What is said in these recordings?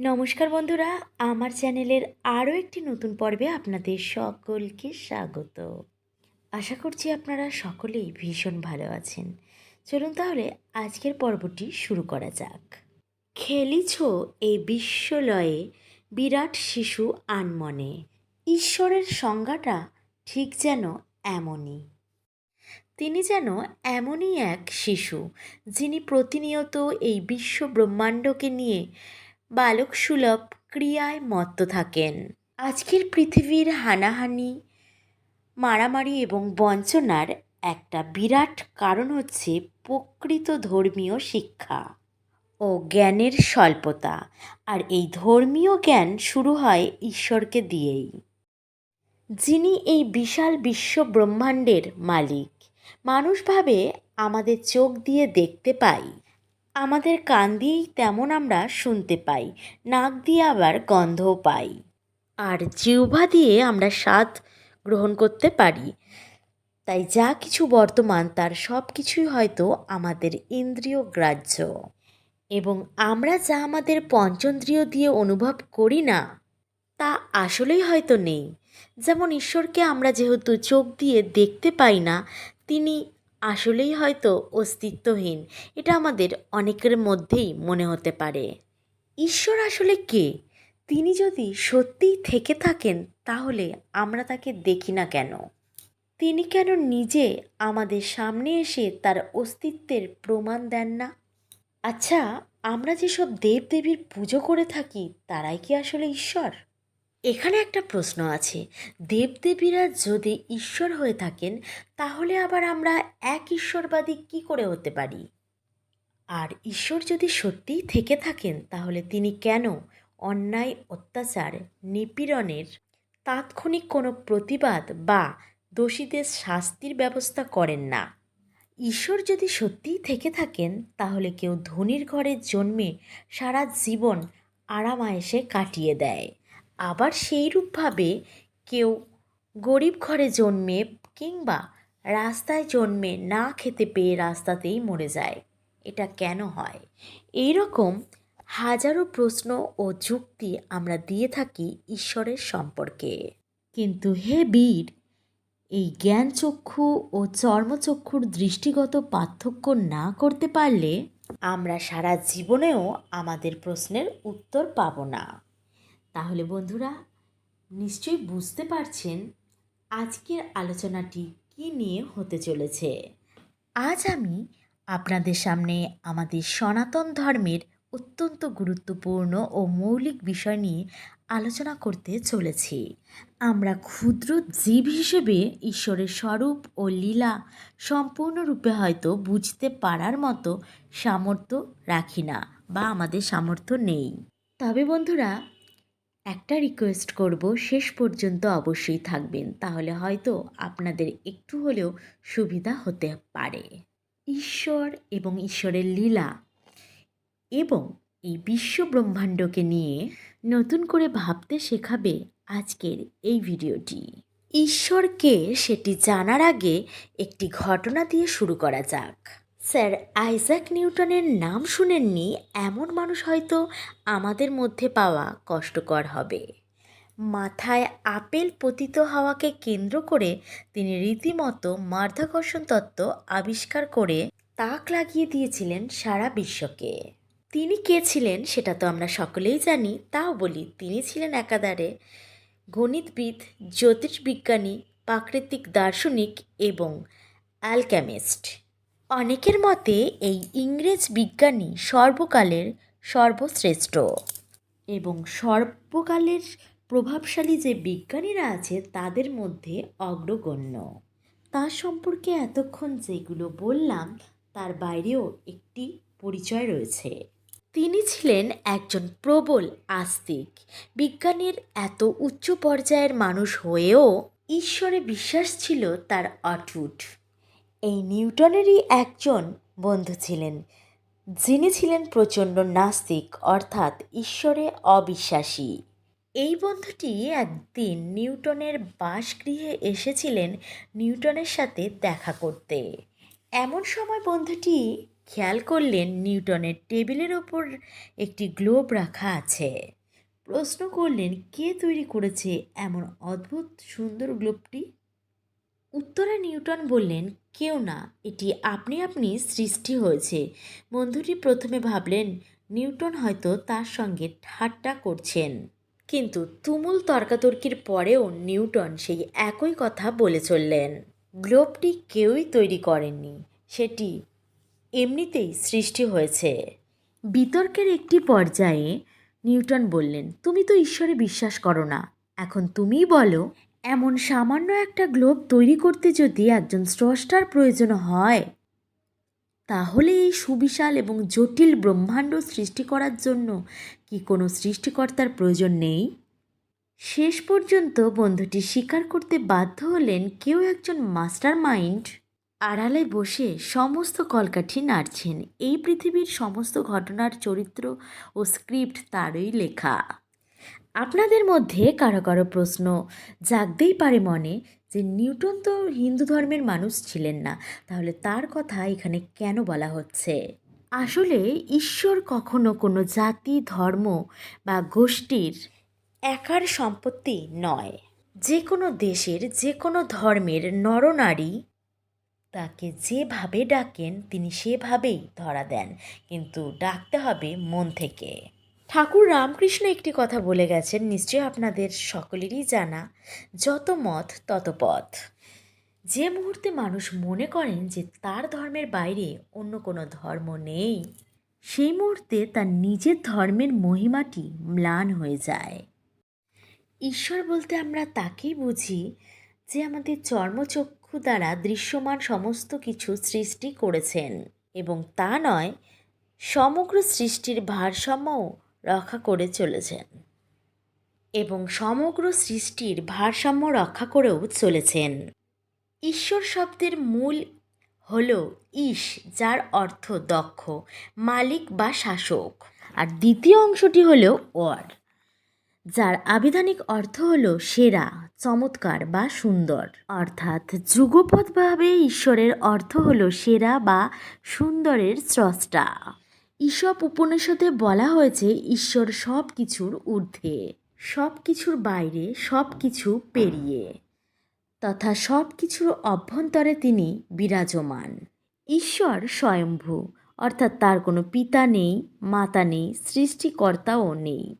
নমস্কার বন্ধুরা, আমার চ্যানেলের আরও একটি নতুন পর্বে আপনাদের সকলকে স্বাগত। আশা করছি আপনারা সকলেই ভীষণ ভালো আছেন। চলুন তাহলে আজকের পর্বটি শুরু করা যাক। খেলিছ এই বিশ্বলয়ে বিরাট শিশু আনমনে, ঈশ্বরের সংজ্ঞাটা ঠিক যেন এমনই। তিনি যেন এমনই এক শিশু, যিনি প্রতিনিয়ত এই বিশ্ব ব্রহ্মাণ্ডকে নিয়ে বালক সুলভ ক্রিয়ায় মত্ত থাকেন। আজকের পৃথিবীর হানাহানি, মারামারি এবং বঞ্চনার একটা বিরাট কারণ হচ্ছে প্রকৃত ধর্মীয় শিক্ষা ও জ্ঞানের স্বল্পতা। আর এই ধর্মীয় জ্ঞান শুরু হয় ঈশ্বরকে দিয়েই। যিনি এই বিশাল বিশ্ব ব্রহ্মাণ্ডের মালিক, মানুষ ভাবে আমাদের চোখ দিয়ে দেখতে পাই। আমাদের কান দিয়েই তেমন আমরা শুনতে পাই, নাক দিয়ে আবার গন্ধও পাই। আর জিহ্বা দিয়ে আমরা স্বাদ গ্রহণ করতে পারি। তাই যা কিছু বর্তমান, তার সব কিছুই হয়তো আমাদের ইন্দ্রিয় গ্রাহ্য। এবং আমরা যা আমাদের পঞ্চন্দ্রিয় দিয়ে অনুভব করি না, তা আসলেই হয়তো নেই। যেমন ঈশ্বরকে আমরা যেহেতু চোখ দিয়ে দেখতে পাই না, তিনি আসলেই হয়তো অস্তিত্বহীন। এটা আমাদের অনেকের মধ্যেই মনে হতে পারে। ঈশ্বর আসলে কে? তিনি যদি সত্যিই থেকে থাকেন, তাহলে আমরা তাকে দেখি না কেন? তিনি কেন নিজে আমাদের সামনে এসে তার অস্তিত্বের প্রমাণ দেন না? আচ্ছা আমরা যেসব দেবদেবীর পুজো করে থাকি, তারাই কি আসলে ঈশ্বর? এখানে একটা প্রশ্ন আছে। দেবদেবীরা যদি ঈশ্বর হয়ে থাকেন, তাহলে আবার আমরা এক ঈশ্বরবাদী কি করে হতে পারি? আর ঈশ্বর যদি সত্যিই থেকে থাকেন, তাহলে তিনি কেন অন্যায়, অত্যাচার, নিপীড়নের তাৎক্ষণিক কোনো প্রতিবাদ বা দোষীদের শাস্তির ব্যবস্থা করেন না? ঈশ্বর যদি সত্যিই থেকে থাকেন, তাহলে কেউ ধনির ঘরে জন্মে সারা জীবন আরামায়েসে কাটিয়ে দেয়। আবার সেইরূপভাবে কেউ গরিব ঘরে জন্মে কিংবা রাস্তায় জন্মে না খেতে পেয়ে রাস্তাতেই মরে যায়। এটা কেন হয়? এই রকম হাজারো প্রশ্ন ও যুক্তি আমরা দিয়ে থাকি ঈশ্বরের সম্পর্কে। কিন্তু হে বীর, এই জ্ঞান চক্ষু ও চর্মচক্ষুর দৃষ্টিগত পার্থক্য না করতে পারলে আমরা সারা জীবনেও আমাদের প্রশ্নের উত্তর পাব না। তাহলে বন্ধুরা, নিশ্চয়ই বুঝতে পারছেন আজকের আলোচনাটি কী নিয়ে হতে চলেছে। আজ আমি আপনাদের সামনে আমাদের সনাতন ধর্মের অত্যন্ত গুরুত্বপূর্ণ ও মৌলিক বিষয় নিয়ে আলোচনা করতে চলেছি। আমরা ক্ষুদ্র জীব হিসেবে ঈশ্বরের স্বরূপ ও লীলা সম্পূর্ণরূপে হয়তো বুঝতে পারার মতো সামর্থ্য রাখি না বা আমাদের সামর্থ্য নেই। তবে বন্ধুরা একটা রিকোয়েস্ট করব, শেষ পর্যন্ত অবশ্যই থাকবেন। তাহলে হয়তো আপনাদের একটু হলেও সুবিধা হতে পারে। ঈশ্বর এবং ঈশ্বরের লীলা এবং এই বিশ্ব ব্রহ্মাণ্ডকে নিয়ে নতুন করে ভাবতে শেখাবে আজকের এই ভিডিওটি। ঈশ্বরকে সেটি জানার আগে একটি ঘটনা দিয়ে শুরু করা যাক। স্যার, আইজাক নিউটনের নাম শুনেননি, এমন মানুষ হয়তো আমাদের মধ্যে পাওয়া কষ্টকর হবে। মাথায় আপেল পতিত হওয়াকে কেন্দ্র করে তিনি রীতিমতো মাধ্যাকর্ষণ তত্ত্ব আবিষ্কার করে তাক লাগিয়ে দিয়েছিলেন সারা বিশ্বকে। তিনি কে ছিলেন সেটা তো আমরা সকলেই জানি, তাও বলি তিনি ছিলেন একাধারে গণিতবিদ, জ্যোতিষবিজ্ঞানী, প্রাকৃতিক দার্শনিক এবং অ্যালকেমিস্ট। অনেকের মতে এই ইংরেজ বিজ্ঞানী সর্বকালের সর্বশ্রেষ্ঠ। এবং সর্বকালের প্রভাবশালী যে বিজ্ঞানীরা আছে তাদের মধ্যে অগ্রগণ্য। তার সম্পর্কে এতক্ষণ যেগুলো বললাম তার বাইরেও একটি পরিচয় রয়েছে। তিনি ছিলেন একজন প্রবল আস্তিক। বিজ্ঞানের এত উচ্চ পর্যায়ের মানুষ হয়েও ঈশ্বরে বিশ্বাস ছিল তার অটুট। এই নিউটনেরই একজন বন্ধু ছিলেন, যিনি ছিলেন প্রচণ্ড নাস্তিক, অর্থাৎ ঈশ্বরে অবিশ্বাসী। এই বন্ধুটি একদিন নিউটনের বাসগৃহে এসেছিলেন নিউটনের সাথে দেখা করতে। এমন সময় বন্ধুটি খেয়াল করলেন নিউটনের টেবিলের ওপর একটি গ্লোব রাখা আছে। প্রশ্ন করলেন, কে তৈরি করেছে এমন অদ্ভুত সুন্দর গ্লোবটি? উত্তরে নিউটন বললেন, কেউ না, এটি আপনি আপনি সৃষ্টি হয়েছে। বন্ধুটি প্রথমে ভাবলেন, নিউটন হয়তো তার সঙ্গে ঠাট্টা করছেন। কিন্তু তুমুল তর্কাতর্কির পরেও নিউটন সেই একই কথা বলে চললেন, গ্লোবটি কেউই তৈরি করেননি, সেটি এমনিতেই সৃষ্টি হয়েছে। বিতর্কের একটি পর্যায়ে নিউটন বললেন, তুমি তো ঈশ্বরে বিশ্বাস করো না, এখন তুমিই বলো। এমন সামান্য একটা গ্লোব তৈরি করতে যদি একজন স্রষ্টার প্রয়োজন হয়, তাহলে এই সুবিশাল এবং জটিল ব্রহ্মাণ্ড সৃষ্টি করার জন্য কি কোনো সৃষ্টিকর্তার প্রয়োজন নেই? শেষ পর্যন্ত বন্ধুটি স্বীকার করতে বাধ্য হলেন কেউ একজন মাস্টার মাইন্ড আড়ালে বসে সমস্ত কলকাঠি নাড়ছেন। এই পৃথিবীর সমস্ত ঘটনার চরিত্র ও স্ক্রিপ্ট তারই লেখা। আপনাদের মধ্যে কারও কারও প্রশ্ন জাগতেই পারে মনে যে নিউটন তো হিন্দু ধর্মের মানুষ ছিলেন না। তাহলে তার কথা এখানে কেন বলা হচ্ছে? আসলে ঈশ্বর কখনো কোনো জাতি, ধর্ম বা গোষ্ঠীর একার সম্পত্তি নয়। যে কোনো দেশের, যে কোনো ধর্মের নরনারী তাকে যেভাবে ডাকেন, তিনি সেভাবেই ধরা দেন। কিন্তু ডাকতে হবে মন থেকে। ঠাকুর রামকৃষ্ণ একটি কথা বলে গেছেন, নিশ্চয়ই আপনাদের সকলেরই জানা, যত মত তত পথ। যে মুহূর্তে মানুষ মনে করেন যে তার ধর্মের বাইরে অন্য কোনো ধর্ম নেই, সেই মুহূর্তে তার নিজের ধর্মের মহিমাটি ম্লান হয়ে যায়। ঈশ্বর বলতে আমরা তাকেই বুঝি যে আমাদের চর্মচক্ষু দ্বারা দৃশ্যমান সমস্ত কিছু সৃষ্টি করেছেন এবং তা নয়, সমগ্র সৃষ্টির ভারসাম্যও রক্ষা করে চলেছেন এবং সমগ্র সৃষ্টির ভারসাম্য রক্ষা করেও চলেছেন। ঈশ্বর শব্দের মূল হল ঈশ যার অর্থ দক্ষ, মালিক বা শাসক। আর দ্বিতীয় অংশটি হল ওয়ার, যার আবিধানিক অর্থ হল সেরা, চমৎকার বা সুন্দর। অর্থাৎ যুগপৎভাবে ঈশ্বরের অর্থ হল সেরা বা সুন্দরের স্রষ্টা। ঈশপ উপনিষদে বলা হয়েছে, ঈশ্বর সব কিছুর ঊর্ধ্বে সব কিছুর বাইরে সব কিছু পেরিয়ে, তথা সব কিছুর অভ্যন্তরে তিনি বিরাজমান। ঈশ্বর স্বয়ম্ভু, অর্থাৎ তার কোনো পিতা নেই, মাতা নেই, সৃষ্টিকর্তাও নেই।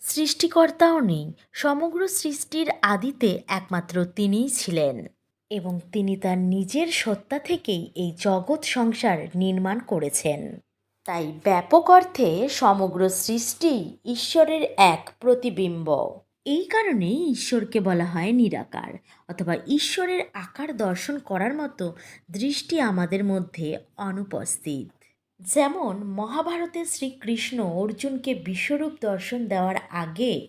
সৃষ্টিকর্তাও নেই, সমগ্র সৃষ্টির আদিতে একমাত্র তিনিই ছিলেন এবং তিনি তার নিজের সত্তা থেকেই এই জগৎ সংসার নির্মাণ করেছেন। তাই ব্যাপক অর্থে সমগ্র সৃষ্টি ঈশ্বরের এক প্রতিবিম্ব। এই কারণেই ঈশ্বরকে বলা হয় নিরাকার অথবা ঈশ্বরের আকার দর্শন করার মতো দৃষ্টি আমাদের মধ্যে অনুপস্থিত। যেমন মহাভারতে শ্রীকৃষ্ণ অর্জুনকে বিশ্বরূপ দর্শন দেওয়ার আগে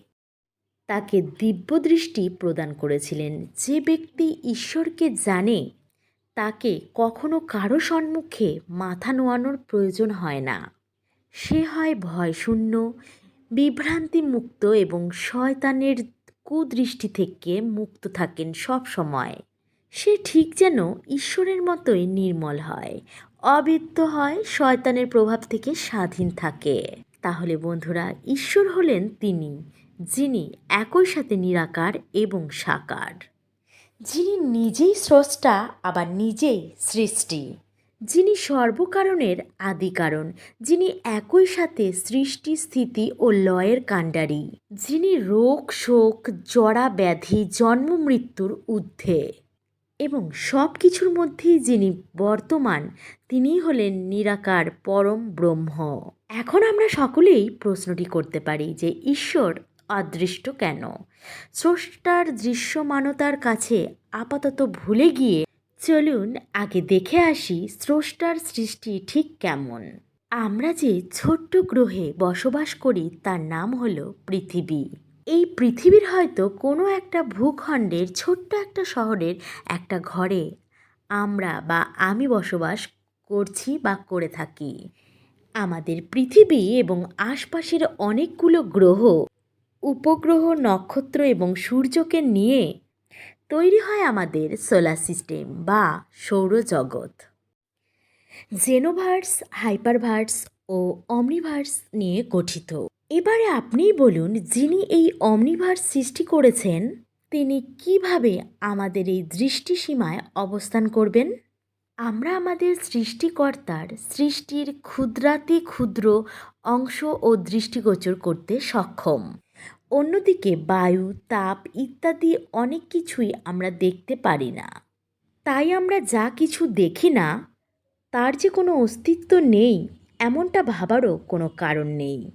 তাকে দিব্য দৃষ্টি প্রদান করেছিলেন। যে ব্যক্তি ঈশ্বরকে জানে তাকে কখনো কারও সম্মুখে মাথা নোয়ানোর প্রয়োজন হয় না। সে হয় ভয়শূন্য বিভ্রান্তি মুক্ত এবং শয়তানের কুদৃষ্টি থেকে মুক্ত থাকেন সব সময় সে ঠিক যেন ঈশ্বরের মতোই নির্মল হয়, অবিত্ত হয়, শয়তানের প্রভাব থেকে স্বাধীন থাকে। তাহলে বন্ধুরা, ঈশ্বর হলেন তিনি, যিনি একই সাথে নিরাকার এবং সাকার। যিনি নিজেই স্রষ্টা, আবার নিজেই সৃষ্টি। যিনি সর্বকারণের আদি কারণ, যিনি একই সাথে সৃষ্টি, স্থিতি ও লয়ের কাণ্ডারি। যিনি রোগ, শোক, জরা, ব্যাধি, জন্ম, মৃত্যুর ঊর্ধ্বে। এবং সব কিছুর মধ্যেই যিনি বর্তমান, তিনিই হলেন নিরাকার, পরম ব্রহ্ম। এখন আমরা সকলেই প্রশ্নটি করতে পারি যে ঈশ্বর অদৃষ্ট কেন? স্রষ্টার দৃশ্যমানতার কাছে আপাতত ভুলে গিয়ে চলুন আগে দেখে আসি স্রষ্টার সৃষ্টি ঠিক কেমন। আমরা যে ছোট্ট গ্রহে বসবাস করি তার নাম হলো পৃথিবী। এই পৃথিবীর হয়তো কোনো একটা ভূখণ্ডের ছোট্ট একটা শহরের একটা ঘরে আমরা বা আমি বসবাস করছি বা করে থাকি। আমাদের পৃথিবী এবং আশপাশের অনেকগুলো গ্রহ উপগ্রহ, নক্ষত্র এবং সূর্যকে নিয়ে তৈরি হয় আমাদের সোলার সিস্টেম বা সৌরজগৎ। জেনোভার্স হাইপারভার্স ও অমনিভার্স নিয়ে গঠিত। এবারে আপনিই বলুন, যিনি এই অমনিভার্স সৃষ্টি করেছেন, তিনি কীভাবে আমাদের এই দৃষ্টিসীমায় অবস্থান করবেন? আমরা আমাদের সৃষ্টিকর্তার সৃষ্টির ক্ষুদ্রাতি ক্ষুদ্র অংশ ও দৃষ্টিগোচর করতে সক্ষম। অন্যদিকে বায়ু, তাপ ইত্যাদি অনেক কিছুই আমরা দেখতে পারি না। তাই আমরা যা কিছু দেখি না, তার যে কোনো অস্তিত্ব নেই, এমনটা ভাবারও কোনো কারণ নেই।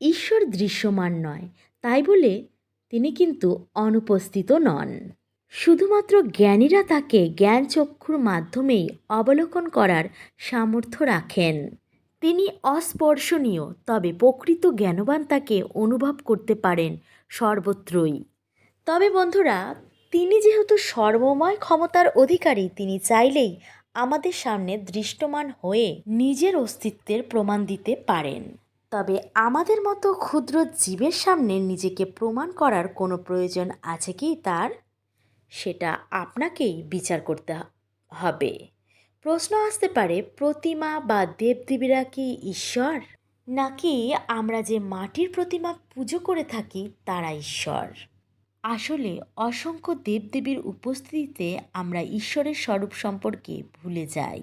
ঈশ্বর দৃশ্যমান নয়, তাই বলে তিনি কিন্তু অনুপস্থিত নন। শুধুমাত্র জ্ঞানীরা তাকে জ্ঞানচক্ষুর মাধ্যমেই অবলোকন করার সামর্থ্য রাখেন। তিনি অস্পর্শনীয়, তবে প্রকৃত জ্ঞানবান তাকে অনুভব করতে পারেন সর্বত্রই। তবে বন্ধুরা, তিনি যেহেতু সর্বময় ক্ষমতার অধিকারী, তিনি চাইলেই আমাদের সামনে দৃষ্টমান হয়ে নিজের অস্তিত্বের প্রমাণ দিতে পারেন। তবে আমাদের মতো ক্ষুদ্র জীবের সামনে নিজেকে প্রমাণ করার কোনো প্রয়োজন আছে কি তার? সেটা আপনাকেই বিচার করতে হবে। প্রশ্ন আসতে পারে, প্রতিমা বা দেবদেবীরা কি ঈশ্বর? নাকি আমরা যে মাটির প্রতিমা পুজো করে থাকি, তারা ঈশ্বর? আসলে অসংখ্য দেবদেবীর উপস্থিতিতে আমরা ঈশ্বরের স্বরূপ সম্পর্কে ভুলে যাই।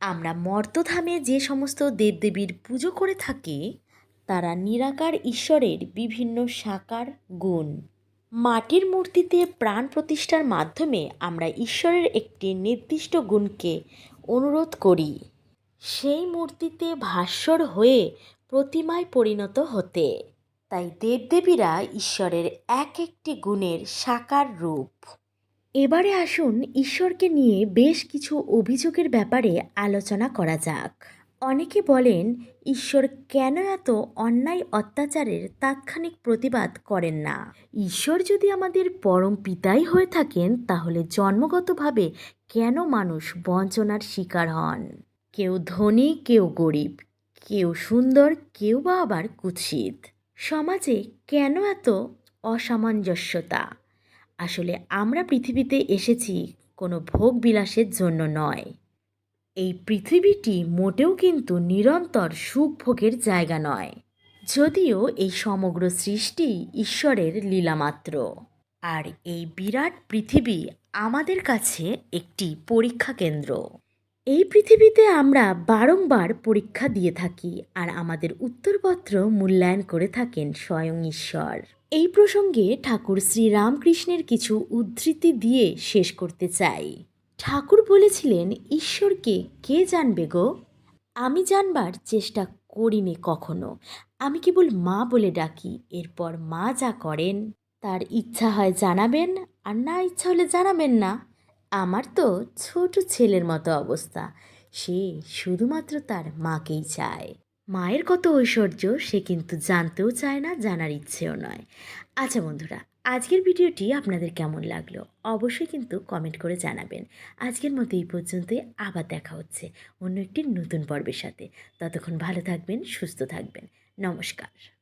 আমরা মর্তধামে যে সমস্ত দেবদেবীর পুজো করে থাকি, তারা নিরাকার ঈশ্বরের বিভিন্ন সাকার গুণ। মাটির মূর্তিতে প্রাণ প্রতিষ্ঠার মাধ্যমে আমরা ঈশ্বরের একটি নির্দিষ্ট গুণকে অনুরোধ করি। সেই মূর্তিতে ভাস্বর হয়ে প্রতিমায় পরিণত হতে। তাই দেবদেবীরা ঈশ্বরের এক একটি গুণের সাকার রূপ। এবারে আসুন ঈশ্বরকে নিয়ে বেশ কিছু অভিযোগের ব্যাপারে আলোচনা করা যাক। অনেকে বলেন, ঈশ্বর কেন এত অন্যায় অত্যাচারের তাৎক্ষণিক প্রতিবাদ করেন না? ঈশ্বর যদি আমাদের পরম পিতাই হয়ে থাকেন, তাহলে জন্মগতভাবে কেন মানুষ বঞ্চনার শিকার হন? কেউ ধনী, কেউ গরিব, কেউ সুন্দর, কেউ বা আবার কুৎসিত। সমাজে কেন এত অসামঞ্জস্যতা? আসলে আমরা পৃথিবীতে এসেছি কোনো ভোগ বিলাসের জন্য নয়। এই পৃথিবীটি মোটেও কিন্তু নিরন্তর সুখ ভোগের জায়গা নয়। যদিও এই সমগ্র সৃষ্টি ঈশ্বরের লীলামাত্র। আর এই বিরাট পৃথিবী আমাদের কাছে একটি পরীক্ষা কেন্দ্র। এই পৃথিবীতে আমরা বারংবার পরীক্ষা দিয়ে থাকি আর আমাদের উত্তরপত্র মূল্যায়ন করে থাকেন স্বয়ং ঈশ্বর। এই প্রসঙ্গে ঠাকুর শ্রী রামকৃষ্ণের কিছু উদ্ধৃতি দিয়ে শেষ করতে চাই। ঠাকুর বলেছিলেন, ঈশ্বরকে কে জানবে গো? আমি জানবার চেষ্টা করিনি কখনো। আমি কেবল মা বলে ডাকি, এরপর মা যা করেন, তার ইচ্ছা হয় জানাবেন, আর না ইচ্ছা হলে জানাবেন না। আমার তো ছোট ছেলের মতো অবস্থা। সে শুধুমাত্র তার মাকেই চায়। মায়ের কত ঐশ্বর্য, সে কিন্তু জানতেও চায় না, জানার ইচ্ছেও নয়। আচ্ছা বন্ধুরা আজকের ভিডিওটি আপনাদের কেমন লাগল অবশ্যই কিন্তু কমেন্ট করে জানাবেন। আজকের মতো এই পর্যন্তই, আবার দেখা হচ্ছে অন্য একটি নতুন পর্বের সাথে। ততক্ষণ ভালো থাকবেন, সুস্থ থাকবেন। নমস্কার।